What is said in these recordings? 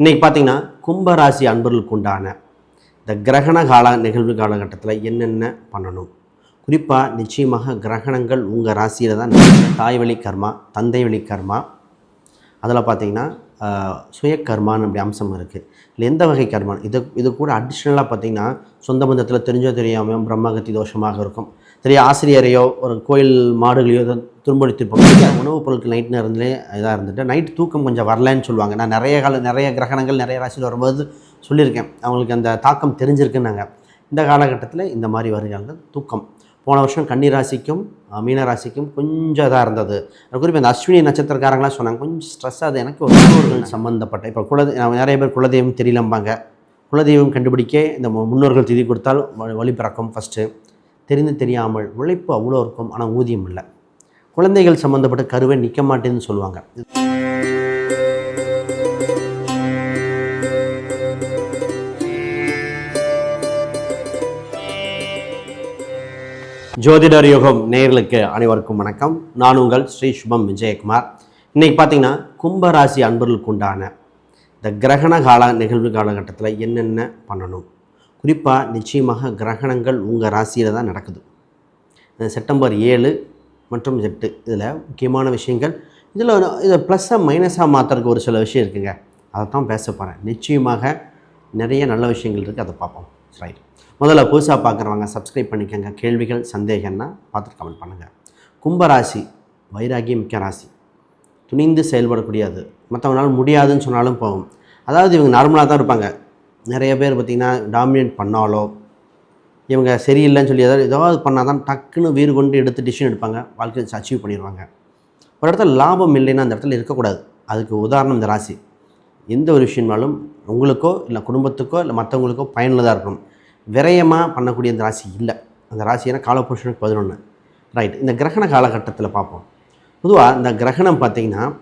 இன்றைக்கி பார்த்தீங்கன்னா கும்பராசி அன்பர்களுக்கு உண்டான இந்த கிரகண கால நிகழ்வு காலகட்டத்தில் என்னென்ன பண்ணணும்? குறிப்பாக நிச்சயமாக கிரகணங்கள் உங்கள் ராசியில் தான் தாய் வழி கர்மா தந்தை வழி கர்மா. அதில் பார்த்தீங்கன்னா சுய கர்மான்னு அப்படி அம்சம் இருக்குது இல்லை எந்த வகை கர்மான் இது இது கூட அடிஷ்னலாக பார்த்தீங்கன்னா சொந்த பந்தத்தில் தெரிஞ்சோ தெரியாமையோ பிரம்மகத்தி தோஷமாக இருக்கும். தெரிய ஆசிரியரையோ ஒரு கோயில் மாடுகளையோ ஏதோ உணவுப் பொருட்கள் நைட் நேரத்துலேயே இதாக இருந்துட்டு நைட் தூக்கம் கொஞ்சம் வரலன்னு சொல்லுவாங்க. நான் நிறைய கால நிறைய கிரகணங்கள் நிறைய ராசியில் வரும்போது சொல்லியிருக்கேன். அவங்களுக்கு அந்த தாக்கம் தெரிஞ்சிருக்குன்னாங்க. இந்த காலகட்டத்தில் இந்த மாதிரி வருகிறாங்க தூக்கம். போன வருஷம் கன்னி ராசிக்கும் மீன ராசிக்கும் கொஞ்சம் இதாக இருந்தது. குறிப்பாக இந்த அஸ்வினி நட்சத்திரக்காரங்களாம் சொன்னாங்க கொஞ்சம் ஸ்ட்ரெஸ் அது எனக்கு ஒரு முன்னோர்கள் சம்மந்தப்பட்ட இப்போ குல நிறைய பேர் குலதெய்வம் தெரியலம்பாங்க. குலதெய்வம் கண்டுபிடிக்க இந்த முன்னோர்கள் திதி கொடுத்தால் வழி பிறக்கும் ஃபஸ்ட்டு தெரிந்து தெரியாமல் உழைப்பு அவ்வளோ இருக்கும் ஆனால் ஊதியம் இல்லை. குழந்தைகள் சம்மந்தப்பட்ட கருவை நிற்க மாட்டேன்னு சொல்லுவாங்க. ஜோதிடர் யுகம் நேர்களுக்கு அனைவருக்கும் வணக்கம். நான் உங்கள் ஸ்ரீ சுபம் விஜயகுமார். இன்னைக்கு பார்த்தீங்கன்னா கும்பராசி அன்பர்களுக்கு உண்டான இந்த கிரகண கால நிகழ்வு காலகட்டத்தில் என்னென்ன பண்ணணும்? குறிப்பாக நிச்சயமாக கிரகணங்கள் உங்கள் ராசியில் தான் நடக்குது. செப்டம்பர் ஏழு மற்றும் எட்டு இதில் முக்கியமான விஷயங்கள். இதில் இதை ப்ளஸ்ஸாக மைனஸாக மாற்றுறதுக்கு ஒரு சில விஷயம் இருக்குங்க. அதை தான் பேச போகிறேன் நிச்சயமாக நிறைய நல்ல விஷயங்கள் இருக்குது அதை பார்ப்போம். ரைட் முதல்ல புதுசாக பார்க்குறவங்க சப்ஸ்கிரைப் பண்ணிக்கோங்க. கேள்விகள் சந்தேகம்னா பார்த்துட்டு கமெண்ட் பண்ணுங்கள் கும்பராசி வைராகியம் மிக்க ராசி. துணிந்து செயல்படக்கூடியது மற்றவங்களால முடியாதுன்னு சொன்னாலும் போகும் அதாவது இவங்க நார்மலாக தான் இருப்பாங்க. நிறைய பேர் பார்த்திங்கன்னா டாமினேட் பண்ணாலோ இவங்க சரியில்லைன்னு சொல்லி ஏதாவது ஏதாவது பண்ணால் தான் டக்குன்னு வீறு கொண்டு எடுத்து டிசிஷன் எடுப்பாங்க. வாழ்க்கையை அச்சீவ் பண்ணிடுவாங்க. ஒரு இடத்துல லாபம் இல்லைன்னா அந்த இடத்துல இருக்கக்கூடாது. அதுக்கு உதாரணம் இந்த ராசி. எந்த ஒரு விஷயம்னாலும் உங்களுக்கோ இல்லை குடும்பத்துக்கோ இல்லை மற்றவங்களுக்கோ பயனுள்ளதாக இருக்கணும். விரயமாக பண்ணக்கூடிய இந்த ராசி இல்லை. அந்த ராசி ஏன்னா காலபுருஷனுக்கு பதினொன்று ரைட் இந்த கிரகண காலகட்டத்தில் பார்ப்போம். பொதுவாக இந்த கிரகணம் பார்த்தீங்கன்னா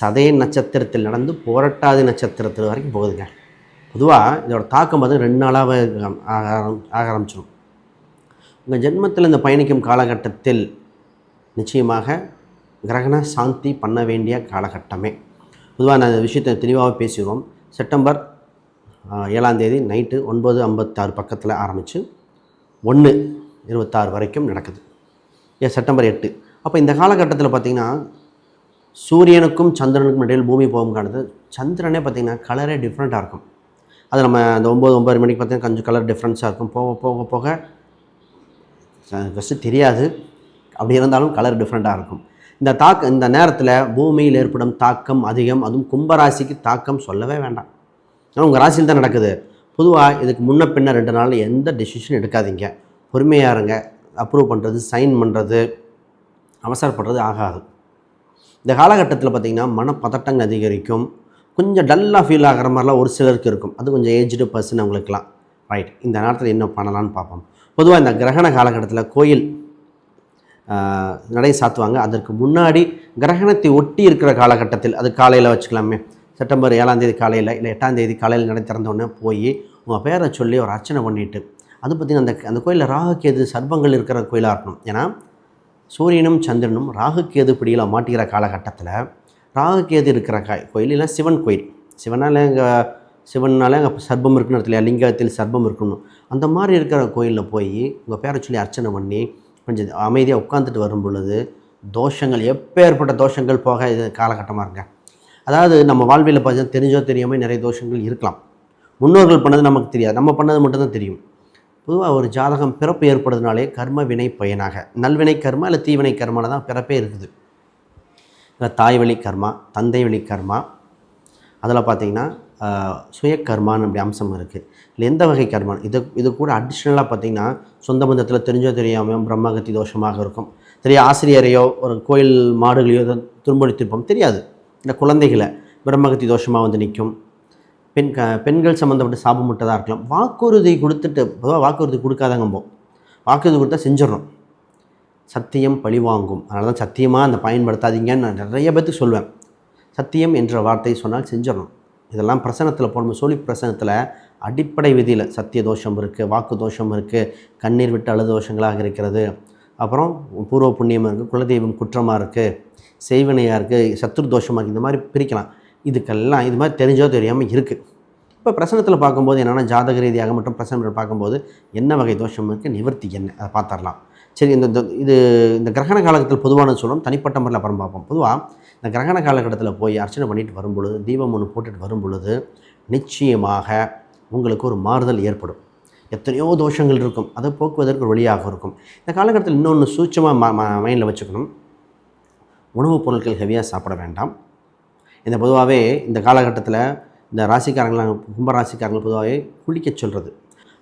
சதய நட்சத்திரத்தில் நடந்து போராட்டாதி நட்சத்திரத்தில் வரைக்கும் போகுதுங்க. பொதுவாக இதோட தாக்கம் வந்து ரெண்டு நாளாக ஆக ஆரம்- ஆக ஆரம்பிச்சிடும் உங்கள் ஜென்மத்தில் இந்த பயணிக்கும் காலகட்டத்தில் நிச்சயமாக கிரகண சாந்தி பண்ண வேண்டிய காலகட்டமே. பொதுவாக நான் இந்த விஷயத்தை தெளிவாக பேசுகிறோம். செப்டம்பர் ஏழாந்தேதி நைட்டு ஒன்பது ஐம்பத்தாறு பக்கத்தில் ஆரம்பித்து ஒன்று இருபத்தாறு வரைக்கும் நடக்குது. ஏ செப்டம்பர் எட்டு. அப்போ இந்த காலகட்டத்தில் பார்த்திங்கன்னா சூரியனுக்கும் சந்திரனுக்கும் இடையில் பூமி போகும் காலத்து சந்திரனே பார்த்திங்கன்னா கலரே டிஃப்ரெண்ட்டாக இருக்கும். அது நம்ம அந்த ஒம்பது ஒம்பது மணிக்கு பார்த்தீங்கன்னா கொஞ்சம் கலர் டிஃப்ரென்ஸாக இருக்கும். போக போக போக ஃபஸ்ட்டு தெரியாது. அப்படி இருந்தாலும் கலர் டிஃப்ரெண்ட்டாக இருக்கும். இந்த தாக்க இந்த நேரத்தில் பூமியில் ஏற்படும் தாக்கம் அதிகம் அதுவும் கும்பராசிக்கு தாக்கம் சொல்லவே வேண்டாம். ஏன்னா உங்கள் ராசியில் தான் நடக்குது. பொதுவாக இதுக்கு முன்ன பின்ன ரெண்டு நாளில் எந்த டெசிஷன் எடுக்காதீங்க. பொறுமையாக இருங்க. அப்ரூவ் பண்ணுறது சைன் பண்ணுறது அவசரப்படுறது ஆகாது. இந்த காலகட்டத்தில் பார்த்திங்கன்னா மனப்பதட்டங்கள் அதிகரிக்கும். கொஞ்சம் டல்லாக ஃபீல் ஆகிற மாதிரிலாம் ஒரு சிலருக்கு இருக்கும். அது கொஞ்சம் ஏஜ்டு பர்சன் அவங்களுக்குலாம் ரைட் இந்த நேரத்தில் என்ன பண்ணலான்னு பார்ப்போம். பொதுவாக இந்த கிரகண காலகட்டத்தில் கோயில் நடை சாத்துவாங்க. அதற்கு முன்னாடி கிரகணத்தை ஒட்டி இருக்கிற காலகட்டத்தில் அது காலையில் வச்சுக்கலாமே செப்டம்பர் ஏழாம் தேதி காலையில் இல்லை எட்டாம் தேதி காலையில் நடை திறந்தோடனே போய் உங்கள் பேரை சொல்லி ஒரு அர்ச்சனை பண்ணிட்டு அது பார்த்திங்கன்னா அந்த அந்த கோயிலில் ராகுக்கேது சர்பங்கள் இருக்கிற கோயிலாக இருக்கணும். ஏன்னா சூரியனும் சந்திரனும் ராகுக்கேது பிடியில் மாட்டிக்கிற காலகட்டத்தில் ராகுக்கேது இருக்கிற கா கோயில் சிவன் கோயில். சிவனால் எங்கள் சிவனால் அங்கே சர்பம் இருக்குன்னு இடத்துல லிங்கத்தில் சர்பம் இருக்கணும். அந்த மாதிரி இருக்கிற கோயிலில் போய் உங்கள் பேரை சொல்லி அர்ச்சனை பண்ணி கொஞ்சம் அமைதியாக உட்காந்துட்டு வரும் பொழுது தோஷங்கள் எப்பேற்பட்ட தோஷங்கள் போக இது காலகட்டமாக இருங்க. அதாவது நம்ம வாழ்வில் பார்த்தீங்கன்னா தெரிஞ்சோ தெரியாமல் நிறைய தோஷங்கள் இருக்கலாம். முன்னோர்கள் பண்ணது நமக்கு தெரியாது. நம்ம பண்ணது மட்டும்தான் தெரியும். பொதுவாக ஒரு ஜாதகம் பிறப்பு ஏற்படுறதுனாலே கர்ம வினை பயனாக. நல்வினை கர்மா இல்லை தீவினை கர்மால தான் பிறப்பே இருக்குது. தாய் வழி கர்மா தந்தை வழி கர்மா அதில் பார்த்தீங்கன்னா சுய கர்மான்னு அப்படி அம்சம் இருக்குது இல்லை எந்த வகை கர்மான் இது இது கூட அடிஷ்னலாக பார்த்தீங்கன்னா சொந்த பந்தத்தில் தெரிஞ்சோ தெரியாமல் பிரம்மகத்தி தோஷமாக இருக்கும். தெரிய ஆசிரியரையோ ஒரு கோயில் மாடுகளையோ ஏதோ துன்புறுத்திருப்போம் தெரியாது. இந்த குழந்தைகளை பிரம்மகத்தி தோஷமாக வந்து நிற்கும். பெண் க பெண்கள் சம்மந்தப்பட்ட சாபம் மட்டும் இருக்கலாம். வாக்குறுதி கொடுத்துட்டு பொதுவாக வாக்குறுதி கொடுக்காதங்கம்போ வாக்குறுதி கொடுத்தா செஞ்சிடணும் சத்தியம் பழிவாங்கும் அதனால தான் சத்தியமாக அந்த பயன்படுத்தாதீங்கன்னு நான் நிறைய பேர்த்துக்கு சொல்லுவேன் சத்தியம் என்ற வார்த்தையை சொன்னால் செஞ்சிடணும் இதெல்லாம் பிரசனத்தில் போடணும். சோழி பிரசனத்தில் அடிப்படை விதியில் சத்திய தோஷம் இருக்குது வாக்கு தோஷம் இருக்குது கண்ணீர் விட்டு அழுத தோஷங்களாக இருக்கிறது. அப்புறம் பூர்வ புண்ணியமாக இருக்குது குலதெய்வம் குற்றமாக இருக்குது செய்வினையாக இருக்குது சத்ரு தோஷமாக இருக்குது இந்த மாதிரி பிரிக்கலாம். இதுக்கெல்லாம் இது மாதிரி தெரிஞ்சோ தெரியாமல் இருக்குது இப்போ பிரசனத்தில் பார்க்கும்போது என்னென்னா ஜாதக ரீதியாக மட்டும் பிரசனத்தில் பார்க்கும்போது என்ன வகை தோஷம் இருக்குது நிவர்த்தி என்ன அதை பார்த்துடலாம். சரி இந்த இது இந்த கிரகண காலகட்டத்தில் பொதுவான சொல்லும் தனிப்பட்ட முறையில் அப்புறம் பார்ப்போம். பொதுவாக இந்த கிரகண காலகட்டத்தில் போய் அர்ச்சனை பண்ணிட்டு வரும்பொழுது தீபம் ஒன்று போட்டுட்டு வரும்பொழுது நிச்சயமாக உங்களுக்கு ஒரு மாறுதல் ஏற்படும். எத்தனையோ தோஷங்கள் இருக்கும் அதை போக்குவதற்கு ஒரு வழியாக இருக்கும். இந்த காலகட்டத்தில் இன்னொன்று சூட்சமாக மைண்டில் வச்சுக்கணும். உணவுப் பொருட்கள் ஹெவியாக சாப்பிட வேண்டாம். இந்த பொதுவாகவே இந்த காலகட்டத்தில் இந்த ராசிக்காரங்களாம் கும்ப ராசிக்காரங்கள் பொதுவாகவே குளிக்க சொல்கிறது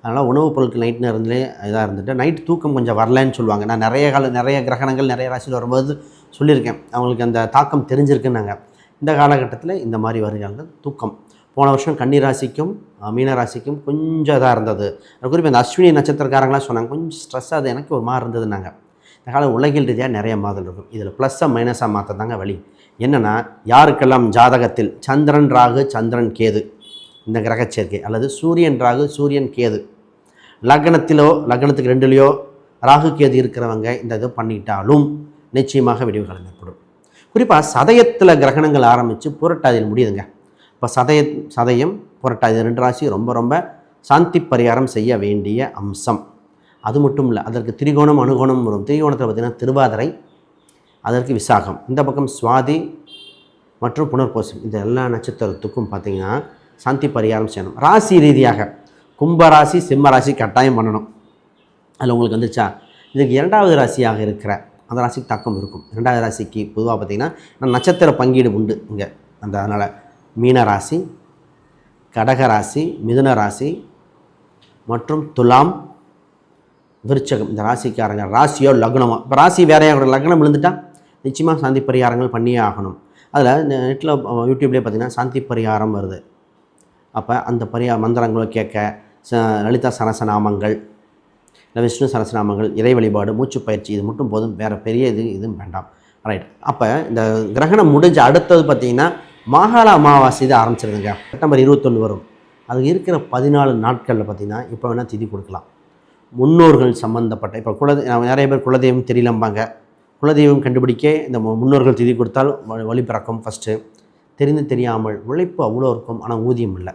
அதனால் உணவுப் பொருட்கள் நைட் நேரத்திலே இதாக இருந்துட்டு நைட் தூக்கம் கொஞ்சம் வரலன்னு சொல்லுவாங்க. நான் நிறைய கால நிறைய கிரகணங்கள் நிறைய ராசியில் வரும்போது சொல்லியிருக்கேன். அவங்களுக்கு அந்த தாக்கம் தெரிஞ்சிருக்குன்னாங்க. இந்த காலகட்டத்தில் இந்த மாதிரி வருகிறாங்க தூக்கம். போன வருஷம் கன்னி ராசிக்கும் மீன ராசிக்கும் கொஞ்சம் இதாக இருந்தது. குறிப்பாக இந்த அஸ்வினி நட்சத்திரக்காரங்களாம் சொன்னாங்க கொஞ்சம் ஸ்ட்ரெஸ்ஸாக அது எனக்கு ஒரு மாதிரி இருந்ததுனாங்க இந்த கால உலகில் ரீதியாக நிறைய மாதல் இருக்கும். இதில் ப்ளஸ்ஸாக மைனஸாக மாற்ற தாங்க வழி. என்னென்னா யாருக்கெல்லாம் ஜாதகத்தில் சந்திரன் ராகு சந்திரன் கேது இந்த கிரகச்சேர்க்கை அல்லது சூரியன் ராகு சூரியன் கேது லக்னத்திலோ லக்னத்துக்கு ரெண்டுலேயோ ராகு கேது இருக்கிறவங்க இந்த இது பண்ணிட்டாலும் நிச்சயமாக விடிவுகள் ஏற்படும். குறிப்பாக சதயத்தில் கிரகணங்கள் ஆரம்பித்து புரட்டாதியில் முடியுதுங்க. இப்போ சதய சதயம் புரட்டாதி ரெண்டு ராசி ரொம்ப ரொம்ப சாந்தி பரிகாரம் செய்ய வேண்டிய அம்சம். அது மட்டும் இல்லை அதற்கு திரிகோணம் அனுகோணம் வரும். திரிகோணத்தில் பார்த்திங்கன்னா திருவாதிரை அதற்கு விசாகம். இந்த பக்கம் சுவாதி மற்றும் புனர்பூசம் இந்த எல்லா நட்சத்திரத்துக்கும் பார்த்தீங்கன்னா சாந்தி பரிகாரம் செய்யணும். ராசி ரீதியாக கும்பராசி சிம்ம ராசி கட்டாயம் பண்ணணும். அதில் உங்களுக்கு வந்துச்சா இதுக்கு இரண்டாவது ராசியாக இருக்கிற அந்த ராசிக்கு தாக்கம் இருக்கும். இரண்டாவது ராசிக்கு பொதுவாக பார்த்தீங்கன்னா நட்சத்திர பங்கீடு உண்டு இங்கே. அந்த அதனால் மீன ராசி கடக ராசி மிதுன ராசி மற்றும் துலாம் விருச்சகம் இந்த ராசிக்காரங்க ராசியோ லக்னமோ. இப்போ ராசி வேறையாக கூட லக்னம் விழுந்துட்டா? நிச்சயமாக சாந்தி பரிகாரங்கள் பண்ணியே ஆகணும். அதில் நெட்டில் யூடியூப்லேயே பார்த்தீங்கன்னா சாந்தி பரிகாரம் வருது. அப்போ அந்த பரியா மந்திரங்களை கேட்க ச லலிதா சரசநாமங்கள் இல்லை விஷ்ணு சரசநாமங்கள் இறை வழிபாடு மூச்சு பயிற்சி இது மட்டும் போதும். வேறு பெரிய இது இதுவும் வேண்டாம். ரைட் அப்போ இந்த கிரகணம் முடிஞ்ச அடுத்தது பார்த்தீங்கன்னா மாகாள அமாவாசை இது ஆரம்பிச்சிருதுங்க. செப்டம்பர் இருபத்தொன்று வரும். அது இருக்கிற பதினாலு நாட்களில் பார்த்தீங்கன்னா இப்போ வேணால் திதி கொடுக்கலாம். முன்னோர்கள் சம்மந்தப்பட்ட இப்போ குல நிறைய பேர் குலதெய்வம் தெரியலம்பாங்க. குலதெய்வம் கண்டுபிடிக்க இந்த மு- முன்னோர்கள் திதி கொடுத்தால் வழி பிறக்கும் ஃபஸ்ட்டு தெரிந்து தெரியாமல் உழைப்பு அவ்வளோ இருக்கும் ஆனால் ஊதியம் இல்லை.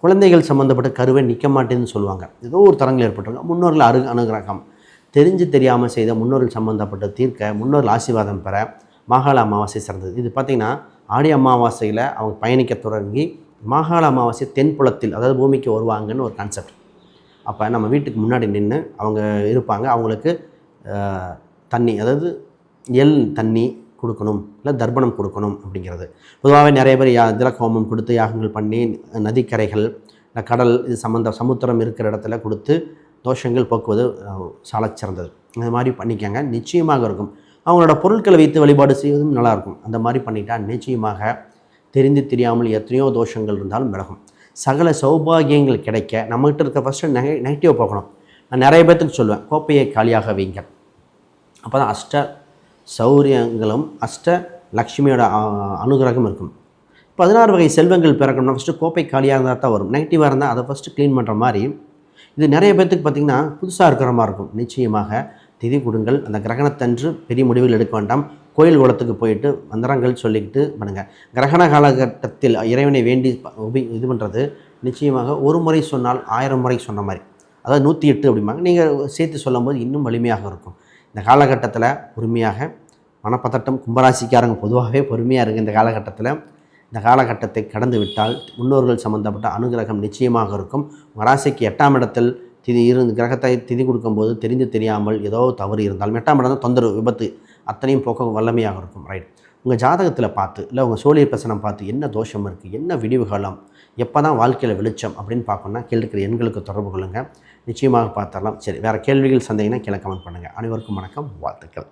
குழந்தைகள் சம்மந்தப்பட்ட கருவை நிற்க மாட்டேன்னு சொல்லுவாங்க. ஏதோ ஒரு தரங்கள் ஏற்பட்டிருக்கும். முன்னோர்கள் அரு அனுகிரகம். தெரிஞ்சு தெரியாமல் செய்த முன்னோர்கள் சம்மந்தப்பட்ட தீர்க்க முன்னோர்கள் ஆசீர்வாதம் பெற மாகாள அமாவாசை சிறந்தது. இது பார்த்திங்கன்னா ஆடி அமாவாசையில் அவங்க பயணிக்க தொடங்கி மாகாள அமாவாசை தென்புலத்தில் அதாவது பூமிக்கு வருவாங்கன்னு ஒரு கான்செப்ட் அப்போ நம்ம வீட்டுக்கு முன்னாடி நின்று அவங்க இருப்பாங்க அவங்களுக்கு தண்ணி அதாவது எள் தண்ணி கொடுக்கணும் இல்லை தர்ப்பணம் கொடுக்கணும் அப்படிங்கிறது. பொதுவாகவே நிறைய பேர் யா இதில் கோமம் கொடுத்து யாகங்கள் பண்ணி நதிக்கரைகள் இல்லை கடல் இது சம்மந்த சமுத்திரம் இருக்கிற இடத்துல கொடுத்து தோஷங்கள் போக்குவது சாலச்சிறந்தது இந்த மாதிரி பண்ணிக்கங்க நிச்சயமாக இருக்கும். அவங்களோட பொருட்களை வைத்து வழிபாடு செய்வதும் நல்லாயிருக்கும் அந்த மாதிரி பண்ணிட்டால் நிச்சயமாக தெரிந்து தெரியாமல் எத்தனையோ தோஷங்கள் இருந்தாலும் விலகும். சகல சௌபாகியங்கள் கிடைக்க நம்மகிட்ட இருக்க ஃபஸ்ட்டு நெக நெகட்டிவ் போகணும். நான் நிறைய பேர்த்துக்கு சொல்லுவேன் கோப்பையை காலியாக வைங்க. அப்போ தான் அஷ்ட சௌரியங்களும் அஷ்ட லக்ஷ்மியோட அனுகிரகம் இருக்கும். பதினாறு வகை செல்வங்கள் பிறக்கணும்னா ஃபஸ்ட்டு கோப்பை காலியாக இருந்தால் தான் வரும். நெகட்டிவாக இருந்தால் அதை ஃபஸ்ட்டு க்ளீன் பண்ணுற மாதிரி இது நிறைய பேர்த்துக்கு பார்த்திங்கன்னா புதுசாக இருக்கிற மாதிரி இருக்கும். நிச்சயமாக திதி கொடுங்கள் அந்த கிரகணத்தன்று பெரிய முடிவுகள் எடுக்க வேண்டாம். கோயில் குளத்துக்கு போயிட்டு மந்திரங்கள் சொல்லிக்கிட்டு பண்ணுங்கள் கிரகண காலகட்டத்தில் இறைவனை வேண்டி உபி இது பண்ணுறது நிச்சயமாக ஒரு முறை சொன்னால் ஆயிரம் முறை சொன்ன மாதிரி. அதாவது நூற்றி எட்டு அப்படிம்பாங்க. நீங்கள் சேர்த்து சொல்லும் போது இன்னும் வலிமையாக இருக்கும். இந்த காலகட்டத்தில் பொறுமையாக மனப்பதட்டம் கும்பராசிக்காரங்க பொதுவாகவே பொறுமையாக இருக்குது இந்த காலகட்டத்தில். இந்த காலகட்டத்தை கடந்து விட்டால் முன்னோர்கள் சம்பந்தப்பட்ட அனுகிரகம் நிச்சயமாக இருக்கும். ராசிக்கு எட்டாம் இடத்தில் திதி இருந்து கிரகத்தை திதி கொடுக்கும்போது தெரிந்து தெரியாமல் ஏதோ தவறு இருந்தாலும் எட்டாம் இடம் தான் தொந்தரவு விபத்து. அத்தனையும் போக்க வல்லமையாக இருக்கும் ரைட் உங்கள் ஜாதகத்தில் பார்த்து இல்லை உங்கள் சோழியர் பிரசனம் பார்த்து என்ன தோஷம் இருக்குது என்ன விடிவுகாலம் எப்போ தான் வாழ்க்கையில் வெளிச்சம் அப்படின்னு பார்க்கணுன்னா கீழே இருக்கிற எண்களுக்கு தொடர்பு கொள்ளுங்கள் நிச்சயமாக பார்த்தரலாம் சரி வேறு கேள்விகள் சந்தேகம்னா கீழே கமெண்ட் பண்ணுங்கள் அனைவருக்கும் வணக்கம் வாழ்த்துக்கள்.